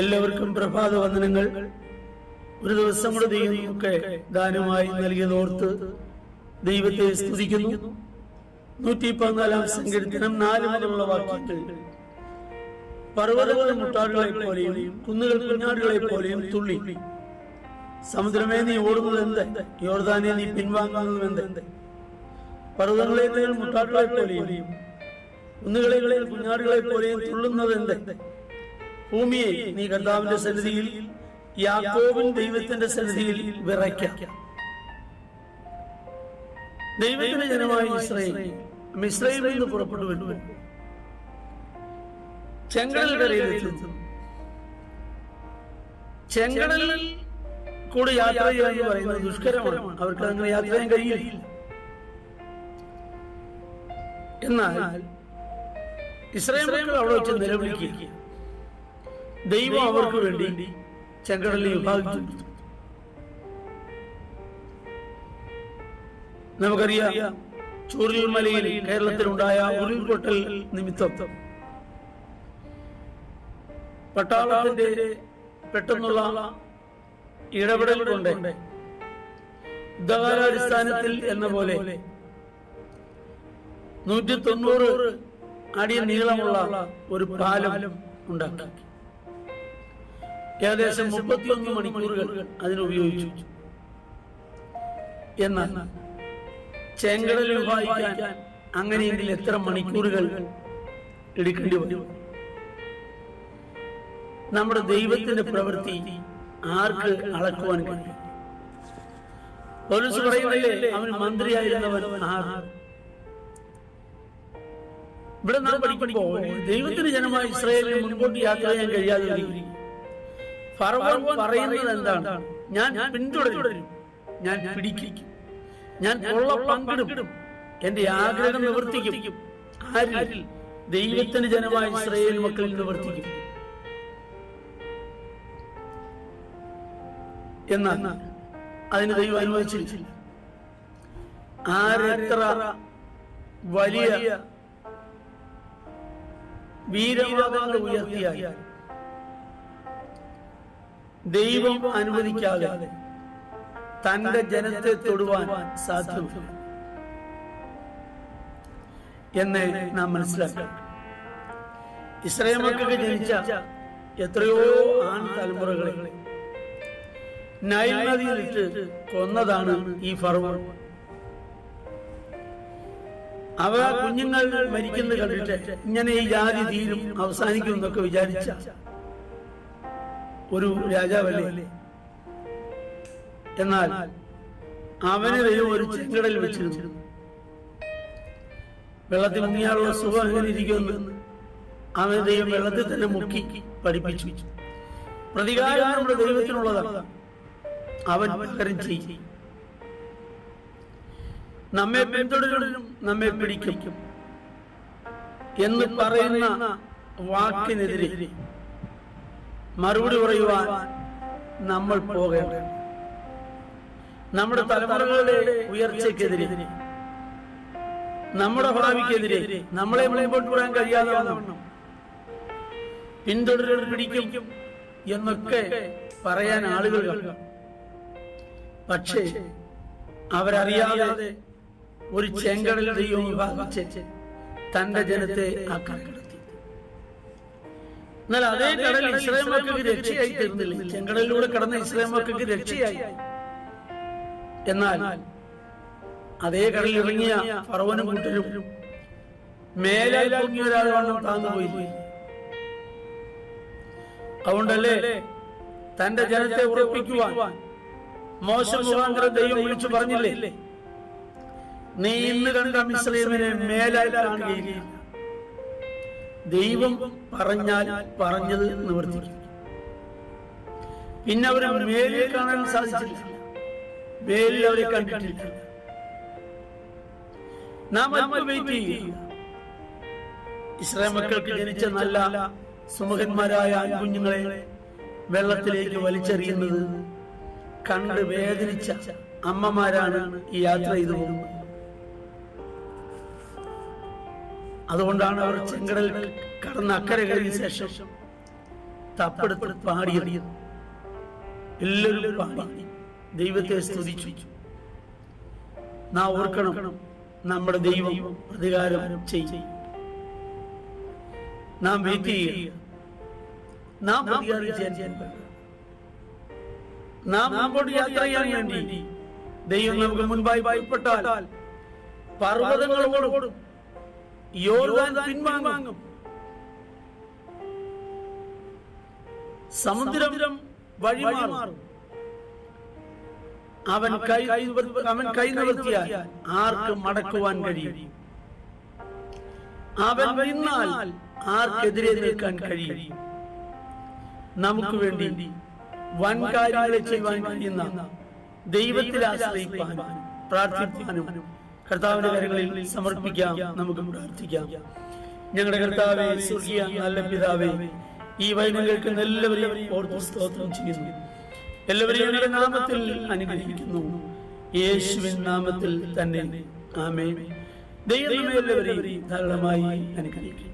എല്ലാവർക്കും പ്രഭാത വന്ദനങ്ങൾ. ഒരു ദിവസം കൂടെ ദൈവമൊക്കെ ദാനമായി നൽകിയതോർത്ത് ദൈവത്തെ സ്തുതിക്കുന്നു. നൂറ്റി പതിനാലാം സങ്കീർത്തനം നാല് മുതലുള്ള വാക്യങ്ങൾ. പർവതങ്ങൾ മുട്ടാടുകളെ പോലെയും കുന്നുകൾ കുഞ്ഞാടുകളെ പോലെയും തുള്ളി. സമുദ്രമേ നീ ഓടുന്നത് എന്ത് യോർദാനെ നീ പിൻവാങ്ങുന്നത് എന്ത് പർവതങ്ങളെ മുട്ടാടുകളെ പോലെയും കുന്നുകളെ കുഞ്ഞാടുകളെ പോലെയും തുള്ളുന്നത് എന്ത് ഭൂമിയെ നീ കർത്താവിന്റെ സന്നിധിയിൽ യാക്കോബിൻ ദൈവത്തിന്റെ സന്നിധിയിൽ വിറയ്ക്കാം. ദൈവത്തിന്റെ ജനമായ ഇസ്രയേൽ മിസ്രൈമിൽ നിന്ന് പുറപ്പെട്ടു വരുന്നു ചെങ്കടൽ കരയിലെത്തുന്നു ചെങ്കടലിൽ കൂടെ യാത്ര ചെയ്യുക എന്ന് പറയുന്നത് ദുഷ്കരമാണ്. അവർക്ക് അങ്ങനെ യാത്ര ചെയ്യാൻ കഴിയില്ല. എന്നാൽ ഇസ്രായേൽ അവിടെ വെച്ച് നിലവിളിക്കുക ദൈവം അവർക്ക് വേണ്ടി ചെങ്കടലിൽ വിഭാഗിച്ചു. നമുക്കറിയാം ചൂരൽ മലയിൽ കേരളത്തിലുണ്ടായ ഉരുൾപൊട്ടൽ നിമിത്തം. പട്ടാളത്തിന്റെ പെട്ടെന്നുള്ള ഇടപെടൽ കൊണ്ട് യുദ്ധകാലാടിസ്ഥാനത്തിൽ എന്ന പോലെ നൂറ്റി തൊണ്ണൂറ് അടി നീളമുള്ള ഒരു പാലം ഉണ്ടാക്കി. ഏകദേശം മുപ്പത്തിയൊന്ന് മണിക്കൂറുകൾ അതിനുപയോഗിച്ചു എന്നാൽ ചെങ്കടൽ വിഭാഗിക്കാൻ അങ്ങനെയെങ്കിൽ എത്ര മണിക്കൂറുകൾ എടുക്കേണ്ടി വരും നമ്മുടെ ദൈവത്തിന്റെ പ്രവൃത്തി ആർക്ക് അളക്കുവാൻ കഴിയും? അവൻ മന്ത്രിയായിരുന്നവൻ ആർ? ഇവിടെ നാം പഠിക്കുമ്പോൾ ദൈവത്തിന്റെ ജനമായ ഇസ്രായേലിന് മുൻപോട്ട് യാത്ര ചെയ്യാൻ കഴിയാതെ ഫറവോൻ പറയുന്നത് എന്താണ്? ഞാൻ പിന്തുടരും. ഞാൻ പിടിക്കും. ഞാൻ ഉള്ള പങ്കിടും. എന്റെ ആഗ്രഹം നിവർത്തിക്കും. ആരിൽ? ദൈവത്തിന്റെ ജനമായ ഇസ്രായേൽ മക്കളിൽ നിവർത്തിക്കും. എന്നാൽ അതിന് ദൈവം അനുവദിച്ചില്ല. ആരെത്ര വലിയ വീരവാദങ്ങൾ ഉയർത്തിയാൽ ദൈവം അനുവദിക്കാതെ തന്റെ ജനത്തെ തൊടുവാൻ സാധ്യമല്ല. എന്ന് നാം മനസ്സിലാക്കാം ഇസ്രായേൽ മക്കൾക്ക് ജനിച്ച എത്രയോ ആൺ തലമുറകളെ നൈൽ നദിയിലിട്ട് കൊന്നതാണ് ഈ ഫറവോൻ. അവ കുഞ്ഞുങ്ങൾ മരിക്കുന്നത് കണ്ടിട്ട് ഇങ്ങനെ ഈ ജാതി തീരും അവസാനിക്കും എന്നൊക്കെ വിചാരിച്ച ഒരു രാജാവല്ലേ? എന്നാൽ അവന് ഒരു ചെങ്കടൽ വെച്ചിരുന്നു. വെള്ളത്തിൽ മുങ്ങിയാലുള്ള സുഖം എങ്ങനെ ഇരിക്കുമെന്ന് അവൻ ദൈവം വെള്ളത്തിൽ തന്നെ മുക്കി പഠിപ്പിച്ചു. പ്രതികാരം നമ്മുടെ ദൈവത്തിനുള്ളതാണ്. അവൻ പകരം ചെയ്യും. നമ്മെ പിന്തുടരും നമ്മെ പിടിക്കും എന്ന് പറയുന്ന വാക്കിനെതിരെ മറുപടി പറയുവാൻ നമ്മൾ പോകേണ്ടത്. നമ്മുടെ തലമുറകളുടെ ഉയർച്ചയ്ക്കെതിരെ നമ്മുടെ ഭാവിക്കെതിരെ നമ്മളെ മുമ്പോട്ട് വരാൻ കഴിയാതെ പിന്തുടരൽ പിടിക്കും എന്നൊക്കെ പറയാൻ ആളുകൾ പക്ഷേ അവരറിയാതെ ഒരു ചെങ്കടൽ ദൈവം വിഭാഗിച്ച് തന്റെ ജനത്തെ ആക്രമിക്കടത്തി എന്നാൽ അതേ കടൽ ഇസ്രായേൽ മക്കൾക്ക് രക്ഷയായി തീർന്നില്ല? ചെങ്കടലിലൂടെ കടന്ന ഇസ്രായേൽ മക്കൾക്ക് രക്ഷയായി. എന്നാൽ അതേ കടലിൽ ഇറങ്ങിയ ഫറവനും കൂട്ടരും മേലെ പൊങ്ങിയ ഒരാളാണ് താന്നുപോയി അതുകൊണ്ടല്ലേ തന്റെ ജനത്തെ ഉറപ്പിക്കുവാൻ മോശം മുഖാന്തരം ദൈവം വിളിച്ചു പറഞ്ഞില്ലേ? നീ ഇന്ന് കണ്ട മിസ്ലീമിനെ മേലായി കാണുകയില്ല. ദൈവം പറഞ്ഞാൽ പറഞ്ഞത് നിവർത്തിക്കും. പിന്നെ അവരെ മേലിൽ കാണാൻ സാധിച്ചില്ല മേലിൽ അവരെ കണ്ടിട്ടില്ല. നാം വെയിറ്റ് ചെയ്യുക. ഇസ്രായേൽ മക്കൾക്ക് ജനിച്ച നല്ല സുമുഖന്മാരായ ആൺകുഞ്ഞുങ്ങളെ വെള്ളത്തിലേക്ക് വലിച്ചെറിയുന്നത് കണ്ട് വേദനിച്ച അമ്മമാരാണ് ഈ യാത്ര ചെയ്തു പോകുന്നത്. അതുകൊണ്ടാണ് അവർ ചെങ്കടൽ കടന്ന് അക്കരെ ശേഷം തപ്പെടുത്ത് പാടിയത്. എല്ലാവരും പാടി ദൈവത്തെ സ്തുതിച്ചു. നാം ഓർക്കണം നമ്മുടെ ദൈവം പ്രതികാരം ചെയ്യും. നാം വെയിറ്റ് നാം പ്രതികാരം ചെയ്യാൻ നാം മുമ്പോട്ട് യാത്ര ചെയ്യാൻ വേണ്ടി ദൈവം നമുക്ക് മുൻപായി ഭയപ്പെട്ടാൽ പർവതങ്ങളോടും യോർദാൻ പിൻവാങ്ങും. സമുദ്രം വഴിമാറും. അവൻ കൈ അവൻ കൈ നിവർത്തിയാൽ ആർക്കും മടക്കുവാൻ കഴിയും? അവൻ നിന്നാൽ ആർക്കെതിരെ നിൽക്കാൻ കഴിയും? നമുക്ക് വേണ്ടി വൻ കാര്യങ്ങളെ ചെയ്യുവാൻ കഴിയുന്ന ദൈവത്തിൽ ആശ്രയിക്കാനും പ്രാർത്ഥിപ്പാനും കർത്താവിന്റെ കരങ്ങളിൽ സമർപ്പിക്കാം നമുക്ക് പ്രാർത്ഥിക്കാം. ഞങ്ങളുടെ കർത്താവെ സ്വർഗീയ നല്ല പിതാവേ ഈ വൈനം കേൾക്കുന്ന എല്ലാവരെയും ഓർത്ത് സ്തോത്രം ചെയ്യുന്നു. എല്ലാവരെയും നാമത്തിൽ അനുഗ്രഹിക്കുന്നു. യേശുവിൻ നാമത്തിൽ തന്നെ. ആമേ ദൈവം നമ്മെ എല്ലാവരെയും ധാരാളമായി അനുഗ്രഹിക്കട്ടെ